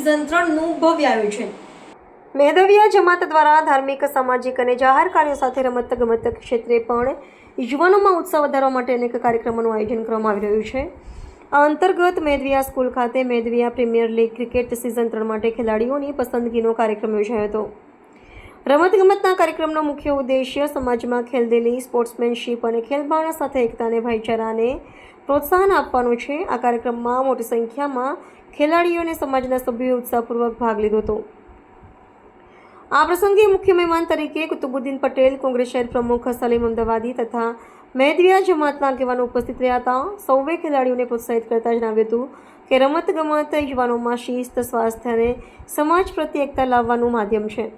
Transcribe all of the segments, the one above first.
Season ત્રણનું ભવ્ય આયોજન. મેદવિયા જમાત દ્વારા ધાર્મિક, સામાજિક અને જાહેર કાર્યો સાથે રમત ગમત ક્ષેત્રે પણ યુવાનોમાં ઉત્સાહ વધારવા માટે અનેક કાર્યક્રમોનું આયોજન કરવામાં આવી રહ્યું છે. આ અંતર્ગત મેદવિયા સ્કૂલ ખાતે Medvia premier league cricket season ત્રણ માટે ખેલાડીઓની પસંદગીનો કાર્યક્રમ યોજાયો હતો. રમતગમતના કાર્યક્રમનો મુખ્ય ઉદ્દેશ્ય સમાજમાં ખેલદેલી સ્પોર્ટ્સમેનશીપ અને ખેલભાવના સાથે એકતા અને ભાઈચારાને પ્રોત્સાહન આપવાનું છે. આ કાર્યક્રમમાં મોટી સંખ્યામાં ખેલાડીઓ અને સમાજના સભ્યોએ ઉત્સાહપૂર્વક ભાગ લીધો હતો. આ પ્રસંગે મુખ્ય મહેમાન તરીકે કુતુબુદ્દીન પટેલ, કોંગ્રેસ શહેર પ્રમુખ સલીમ અમદાવાદી તથા મેદવિયા જમાતના આગેવાનો ઉપસ્થિત રહ્યા હતા. સૌએ ખેલાડીઓને પ્રોત્સાહિત કરતા જણાવ્યું હતું કે રમત ગમત યુવાનોમાં શિસ્ત, સ્વાસ્થ્ય અને સમાજ પ્રત્યે એકતા લાવવાનું માધ્યમ છે.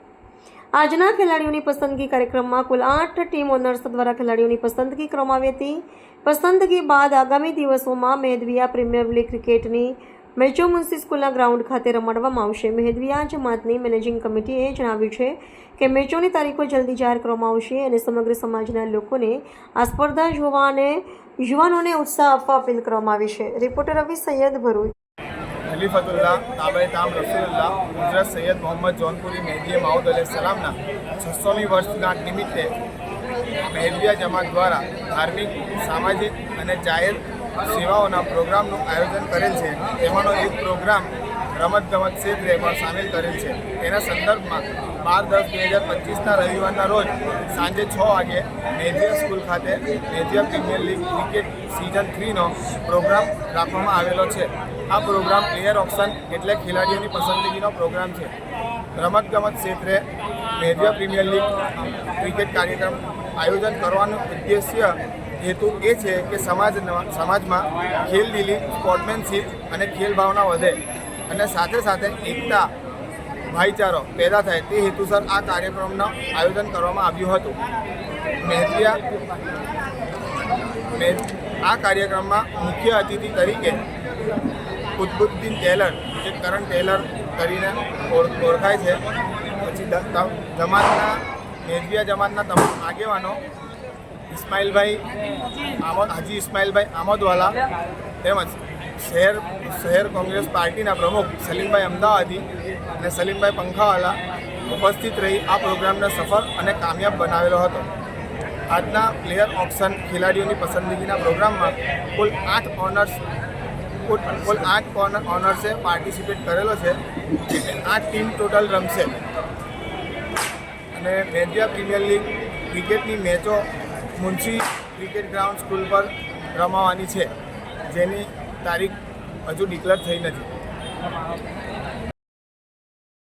આજના ખેલાડીઓની પસંદગી કાર્યક્રમમાં કુલ આઠ ટીમ નર્સ દ્વારા ખેલાડીઓની પસંદગી કરવામાં આવી હતી. પસંદગી બાદ આગામી દિવસોમાં મેદવિયા પ્રીમિયર લીગ ક્રિકેટની મેચો મુન્સી સ્કૂલના ગ્રાઉન્ડ ખાતે રમાડવામાં આવશે. મેદવિયા જમાતની મેનેજિંગ કમિટીએ જણાવ્યું છે કે મેચોની તારીખો જલ્દી જાહેર કરવામાં આવશે અને સમગ્ર સમાજના લોકોને આ સ્પર્ધા જોવા અને યુવાનોને ઉત્સાહ આપવા અપીલ કરવામાં આવી છે. રિપોર્ટર રવિ સૈયદ ભરૂચ. ખલીફતુલ્લાહ, તાબે તામ રસુલ્લાહ ગુજરાત સૈયદ મોહમ્મદ જોનપુરી મહેદીએ માઉદ અલૈહ સલામના છસોમી વર્ષગાંઠ નિમિત્તે મહેદિયા જમાત દ્વારા ધાર્મિક, સામાજિક અને જાહેર સેવાઓના પ્રોગ્રામનું આયોજન કરેલ છે. તેમાંનો એક પ્રોગ્રામ રમતગમત ક્ષેત્રે પણ સામેલ કરેલ છે. તેના સંદર્ભમાં બાર દસ બે હજાર પચીસના રવિવારના રોજ સાંજે છ વાગે મેધિયા સ્કૂલ ખાતે મેધિયા પ્રીમિયર લીગ ક્રિકેટ સિઝન થ્રીનો પ્રોગ્રામ રાખવામાં આવેલો છે. આ પ્રોગ્રામ પ્લેયર ઓપ્શન એટલે ખેલાડીઓની પસંદગીનો પ્રોગ્રામ છે. રમતગમત ક્ષેત્રે મેધિયા પ્રીમિયર લીગ ક્રિકેટ કાર્યક્રમ આયોજન કરવાનો ઉદ્દેશ્ય હેતુ એ છે કે સમાજ સમાજમાં ખેલદિલી સ્પોર્ટમેનશીપ અને ખેલ ભાવના વધે અને સાથે સાથે એકતા, ભાઈચારો પેદા થાય તે હેતુસર આ કાર્યક્રમનું આયોજન કરવામાં આવ્યું હતું. મેધિયા મે આ કાર્યક્રમમાં મુખ્ય અતિથિ તરીકે કુતબુદ્દીન ટેલર, જે કરણ ટેલર કરીને ઓળખાય છે. પછી જમાતના મેદવિયા જમાતના તમામ આગેવાનો, ઇસ્માઇલભાઈ આમોદ, હાજી ઇસ્માઇલભાઈ આમોદવાલા તેમજ શહેર શહેર કોંગ્રેસ પાર્ટીના પ્રમુખ સલીમભાઈ અમદાવાદી અને સલીમભાઈ પંખાવાલા ઉપસ્થિત રહી આ પ્રોગ્રામને સફળ અને કામયાબ બનાવેલો હતો. આજના પ્લેયર ઓપ્શન ખેલાડીઓની પસંદગીના પ્રોગ્રામમાં કુલ આઠ ઓનર્સ કુલ આઠ ઓનર ઓનર્સે પાર્ટિસિપેટ કરેલો છે. આઠ ટીમ ટોટલ રમશે. અને મેડિયા પ્રીમિયર લીગ ક્રિકેટની મેચો મુનશી ક્રિકેટ ગ્રાઉન્ડ સ્કૂલ પર રમાવાની છે. જેની તારીખ હજુ ડિક્લેર થઈ નથી.